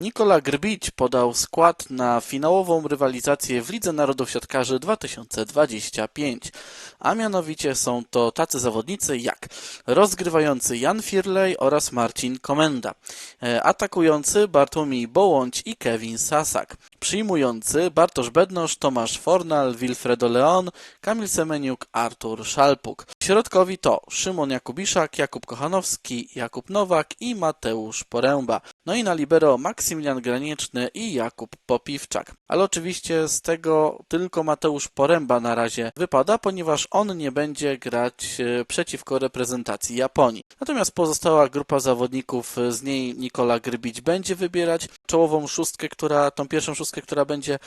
Nikola Grbić podał skład na finałową rywalizację w Lidze Narodów Siatkarzy 2025, a mianowicie są to tacy zawodnicy jak rozgrywający Jan Firlej oraz Marcin Komenda, e, atakujący Bartłomiej Bołądź i Kevin Sasak, przyjmujący Bartosz Bednosz, Tomasz Fornal, Wilfredo Leon, Kamil Semeniuk, Artur Szalpuk. Środkowi to Szymon Jakubiszak, Jakub Kochanowski, Jakub Nowak i Mateusz Poręba. No i na libero Maksymilian Granieczny i Jakub Popiwczak. Ale oczywiście z tego tylko Mateusz Poręba na razie wypada, ponieważ on nie będzie grać e, przeciwko reprezentacji Japonii. Natomiast pozostała grupa zawodników, e, z niej Nikola Grybić będzie wybierać czołową szóstkę, która, tą pierwszą szóstkę, która będzie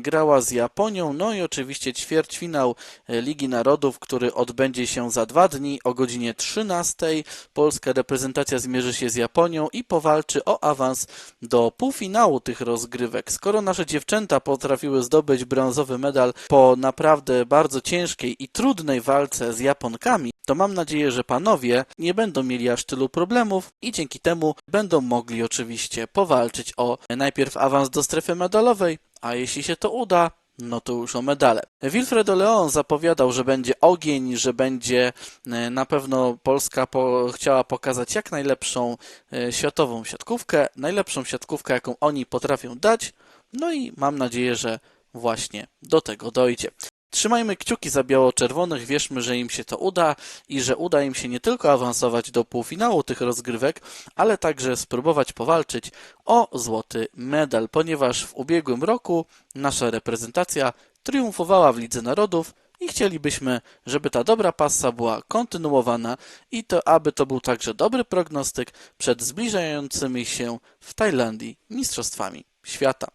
grała z Japonią. No i oczywiście ćwierćfinał e, Ligi Narodów, który odbędzie się za dwa dni o godzinie 13. Polska reprezentacja zmierzy się z Japonią i powalczy o awans do półfinału tych rozgrywek. Skoro nasze dziewczęta potrafiły zdobyć brązowy medal po naprawdę bardzo ciężkiej i trudnej walce z Japonkami, to mam nadzieję, że panowie nie będą mieli aż tylu problemów i dzięki temu będą mogli oczywiście powalczyć o najpierw awans do strefy medalowej, a jeśli się to uda, no to już o medale. Wilfredo Leon zapowiadał, że będzie ogień, że będzie e, na pewno Polska po, chciała pokazać jak najlepszą e, światową siatkówkę, najlepszą siatkówkę, jaką oni potrafią dać. No i mam nadzieję, że właśnie do tego dojdzie. Trzymajmy kciuki za biało-czerwonych, wierzmy, że im się to uda i że uda im się nie tylko awansować do półfinału tych rozgrywek, ale także spróbować powalczyć o złoty medal, ponieważ w ubiegłym roku nasza reprezentacja triumfowała w Lidze Narodów i chcielibyśmy, żeby ta dobra passa była kontynuowana i to, aby to był także dobry prognostyk przed zbliżającymi się w Tajlandii Mistrzostwami Świata.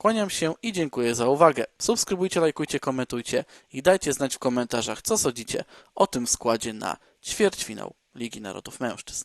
Kłaniam się i dziękuję za uwagę. Subskrybujcie, lajkujcie, komentujcie i dajcie znać w komentarzach, co sądzicie o tym składzie na ćwierćfinał Ligi Narodów Mężczyzn.